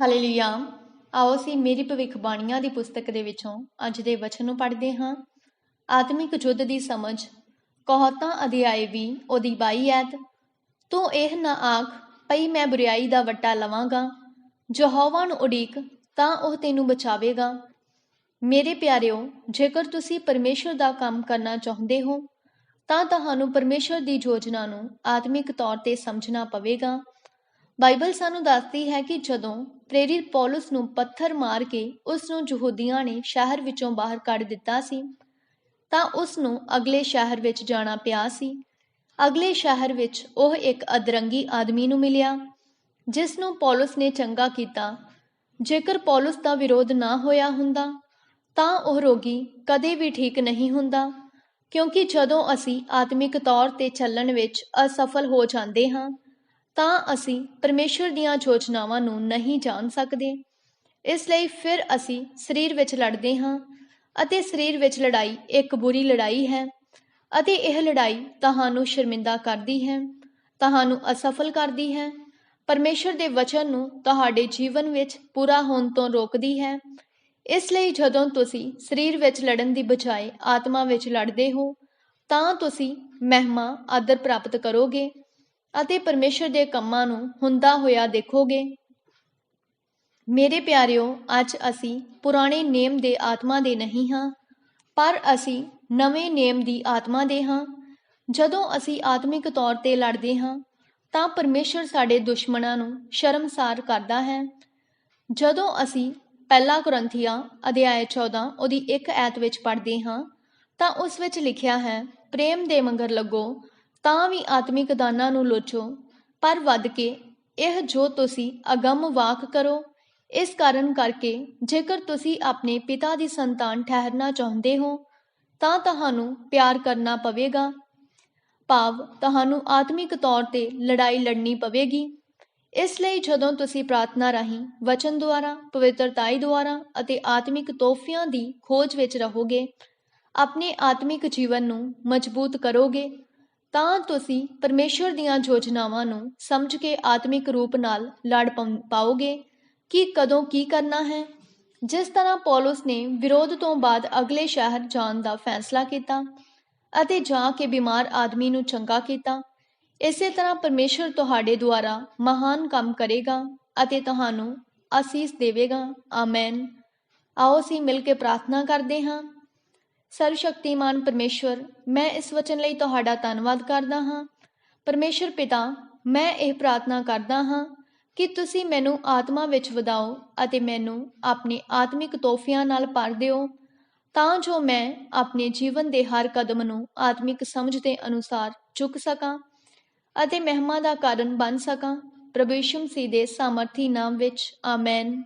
Hallelujah. ਆਓ ਅਸੀਂ ਮੇਰੀ ਭਵਿੱਖਬਾਣੀਆਂ ਦੀ ਪੁਸਤਕ ਦੇ ਵਿੱਚੋਂ ਅੱਜ ਦੇ ਵਚਨ ਨੂੰ ਪੜ੍ਹਦੇ ਹਾਂ। ਆਤਮਿਕ ਯੁੱਧ ਦੀ ਸਮਝ। ਕਹੋਤਾਂ ਅਧਿਆਇ ਵੀ ਉਹਦੀ 22 ਐਤ। ਤੂੰ ਇਹ ਨਾ ਆਖ ਪਈ ਮੈਂ ਬੁਰੀਾਈ ਦਾ ਵੱਟਾ ਲਵਾਂਗਾ। ਯਹੋਵਾ ਨੂੰ ਉਡੀਕ, ਤਾਂ ਉਹ ਤੈਨੂੰ ਬਚਾਵੇਗਾ। ਮੇਰੇ ਪਿਆਰਿਓ, ਜੇਕਰ ਤੁਸੀਂ ਪਰਮੇਸ਼ਰ ਦਾ ਕੰਮ ਕਰਨਾ ਚਾਹੁੰਦੇ ਹੋ, ਤਾਂ ਤੁਹਾਨੂੰ ਪਰਮੇਸ਼ਰ ਦੀ ਯੋਜਨਾ ਨੂੰ ਆਤਮਿਕ ਤੌਰ ਤੇ ਸਮਝਣਾ ਪਵੇਗਾ। ਬਾਈਬਲ ਸਾਨੂੰ ਦੱਸਦੀ ਹੈ ਕਿ ਜਦੋਂ ਪ੍ਰੇਰਿਤ ਪੌਲਸ ਨੂੰ ਪੱਥਰ ਮਾਰ ਕੇ ਉਸ ਨੂੰ ਯਹੂਦੀਆਂ ਨੇ ਸ਼ਹਿਰ ਵਿੱਚੋਂ ਬਾਹਰ ਕੱਢ ਦਿੱਤਾ ਸੀ, ਤਾਂ ਉਸ ਨੂੰ ਅਗਲੇ ਸ਼ਹਿਰ ਵਿੱਚ ਜਾਣਾ ਪਿਆ ਸੀ। ਅਗਲੇ ਸ਼ਹਿਰ ਵਿੱਚ ਉਹ ਇੱਕ ਅਦਰੰਗੀ ਆਦਮੀ ਨੂੰ ਮਿਲਿਆ, ਜਿਸ ਨੂੰ ਪੌਲਸ ਨੇ ਚੰਗਾ ਕੀਤਾ। ਜੇਕਰ ਪੌਲਸ ਦਾ ਵਿਰੋਧ ਨਾ ਹੋਇਆ ਹੁੰਦਾ, ਤਾਂ ਉਹ ਰੋਗੀ ਕਦੇ ਵੀ ਠੀਕ ਨਹੀਂ ਹੁੰਦਾ, ਕਿਉਂਕਿ ਜਦੋਂ ਅਸੀਂ ਆਤਮਿਕ ਤੌਰ ਤੇ ਚੱਲਣ ਵਿੱਚ ਅਸਫਲ ਹੋ ਜਾਂਦੇ ਹਾਂ ਤਾਂ ਅਸੀਂ ਪਰਮੇਸ਼ਰ ਦੀਆਂ ਯੋਜਨਾਵਾਂ ਨੂੰ ਨਹੀਂ ਜਾਣ ਸਕਦੇ। ਇਸ ਲਈ ਫਿਰ ਅਸੀਂ ਸਰੀਰ ਵਿੱਚ ਲੜਦੇ ਹਾਂ ਅਤੇ ਸਰੀਰ ਵਿੱਚ ਲੜਾਈ ਇੱਕ ਬੁਰੀ ਲੜਾਈ ਹੈ ਅਤੇ ਇਹ ਲੜਾਈ ਤੁਹਾਨੂੰ ਸ਼ਰਮਿੰਦਾ ਕਰਦੀ ਹੈ, ਤੁਹਾਨੂੰ ਅਸਫਲ ਕਰਦੀ ਹੈ। ਪਰਮੇਸ਼ਰ ਦੇ ਵਚਨ ਨੂੰ ਤੁਹਾਡੇ ਜੀਵਨ ਵਿੱਚ ਪੂਰਾ ਹੋਣ ਤੋਂ ਰੋਕਦੀ ਹੈ। ਇਸ ਲਈ ਜਦੋਂ ਤੁਸੀਂ ਸਰੀਰ ਵਿੱਚ ਲੜਨ ਦੀ ਬਜਾਏ ਆਤਮਾ ਵਿੱਚ ਲੜਦੇ ਹੋ, ਤਾਂ ਤੁਸੀਂ ਮਹਿਮਾ ਆਦਰ ਪ੍ਰਾਪਤ ਕਰੋਗੇ। ਅਤੇ ਪਰਮੇਸ਼ਰ ਦੇ ਕੰਮਾਂ ਨੂੰ ਹੁੰਦਾ ਹੋਇਆ ਦੇਖੋਗੇ। ਮੇਰੇ ਪਿਆਰਿਓ, ਅੱਜ ਅਸੀਂ ਪੁਰਾਣੇ ਨੇਮ ਦੇ ਆਤਮਾ ਦੇ ਨਹੀਂ ਹਾਂ, ਪਰ ਅਸੀਂ ਨਵੇਂ ਨੇਮ ਦੀ ਆਤਮਾ ਦੇ ਹਾਂ। ਜਦੋਂ ਅਸੀਂ ਆਤਮਿਕ ਤੌਰ ਤੇ ਲੜਦੇ ਹਾਂ, ਤਾਂ ਪਰਮੇਸ਼ਰ ਸਾਡੇ ਦੁਸ਼ਮਣਾਂ ਨੂੰ ਸ਼ਰਮਸਾਰ ਕਰਦਾ ਹੈ। ਜਦੋਂ ਅਸੀਂ ਪਹਿਲਾ ਕੁਰੰਥੀਆ ਅਧਿਆਇ 14 ਉਹਦੀ ਇੱਕ ਐਤ ਵਿੱਚ ਪੜ੍ਹਦੇ ਹਾਂ, ਤਾਂ ਉਸ ਵਿੱਚ ਲਿਖਿਆ ਹੈ, ਪ੍ਰੇਮ ਦੇ ਮੰਗਰ ਲੱਗੋ ਤਾਂ ਵੀ ਆਤਮਿਕ ਦਾਨਾਂ ਨੂੰ ਲੋਚੋ, ਪਰ ਵੱਧ ਕੇ ਇਹ ਜੋ ਤੁਸੀਂ ਅਗੰਮ ਵਾਕ ਕਰੋ, ਇਸ ਕਾਰਨ ਕਰਕੇ ਜੇਕਰ ਤੁਸੀਂ ਆਪਣੇ ਪਿਤਾ ਦੀ ਸੰਤਾਨ ਠਹਿਰਨਾ ਚਾਹੁੰਦੇ ਹੋ, ਤਾਂ ਤੁਹਾਨੂੰ ਪਿਆਰ ਕਰਨਾ ਪਵੇਗਾ। ਭਾਵ ਤੁਹਾਨੂੰ ਆਤਮਿਕ ਤੌਰ ਤੇ ਲੜਾਈ ਲੜਨੀ ਪਵੇਗੀ। ਇਸ ਲਈ ਜਦੋਂ ਤੁਸੀਂ ਪ੍ਰਾਰਥਨਾ ਰਾਹੀਂ ਵਚਨ ਦੁਆਰਾ, ਪਵਿੱਤਰਤਾਈ ਦੁਆਰਾ ਅਤੇ ਆਤਮਿਕ ਤੋਹਫਿਆਂ ਦੀ ਖੋਜ ਵਿੱਚ ਰਹੋਗੇ, ਆਪਣੇ ਆਤਮਿਕ ਜੀਵਨ ਨੂੰ ਮਜ਼ਬੂਤ ਕਰੋਗੇ। ਤਾਂ ਤੁਸੀਂ ਪਰਮੇਸ਼ਵਰ ਦੀਆਂ ਯੋਜਨਾਵਾਂ ਨੂੰ ਸਮਝ ਕੇ ਆਤਮਿਕ ਰੂਪ ਨਾਲ ਲੜ ਪਾਓਗੇ? ਕਿ ਕਦੋਂ ਕੀ ਕਰਨਾ ਹੈ? ਜਿਸ ਤਰ੍ਹਾਂ ਪੌਲਸ ਨੇ ਵਿਰੋਧ ਤੋਂ ਬਾਅਦ ਅਗਲੇ ਸ਼ਹਿਰ ਜਾਣ ਦਾ ਫੈਸਲਾ ਕੀਤਾ ਅਤੇ ਜਾ ਕੇ ਬਿਮਾਰ ਆਦਮੀ ਨੂੰ ਚੰਗਾ ਕੀਤਾ, ਇਸੇ ਤਰ੍ਹਾਂ ਪਰਮੇਸ਼ਰ ਤੁਹਾਡੇ ਦੁਆਰਾ ਮਹਾਨ ਕੰਮ ਕਰੇਗਾ ਅਤੇ ਤੁਹਾਨੂੰ ਅਸੀਸ ਦੇਵੇਗਾ। ਆਮੇਨ। ਆਓ ਅਸੀਂ ਮਿਲ ਕੇ ਪ੍ਰਾਰਥਨਾ ਕਰਦੇ ਹਾਂ। ਸਰਵ ਸ਼ਕਤੀਮਾਨ ਪਰਮੇਸ਼ਵਰ, ਮੈਂ ਇਸ ਵਚਨ ਲਈ ਤੁਹਾਡਾ ਧੰਨਵਾਦ ਕਰਦਾ ਹਾਂ। ਪਰਮੇਸ਼ਰ ਪਿਤਾ, ਮੈਂ ਇਹ ਪ੍ਰਾਰਥਨਾ ਕਰਦਾ ਹਾਂ ਕਿ ਤੁਸੀਂ ਮੈਨੂੰ ਆਤਮਾ ਵਿੱਚ ਵਧਾਓ ਅਤੇ ਮੈਨੂੰ ਆਪਣੇ ਆਤਮਿਕ ਤੋਹਫਿਆਂ ਨਾਲ ਭਰ ਦਿਓ, ਤਾਂ ਜੋ ਮੈਂ ਆਪਣੇ ਜੀਵਨ ਦੇ ਹਰ ਕਦਮ ਨੂੰ ਆਤਮਿਕ ਸਮਝ ਦੇ ਅਨੁਸਾਰ ਚੁੱਕ ਸਕਾਂ ਅਤੇ ਮਹਿਮਾ ਦਾ ਕਾਰਨ ਬਣ ਸਕਾਂ। ਪ੍ਰਭੂ ਯਿਸੂ ਮਸੀਹ ਦੇ ਸਾਮਰਥੀ ਨਾਮ ਵਿੱਚ, ਆਮੇਨ।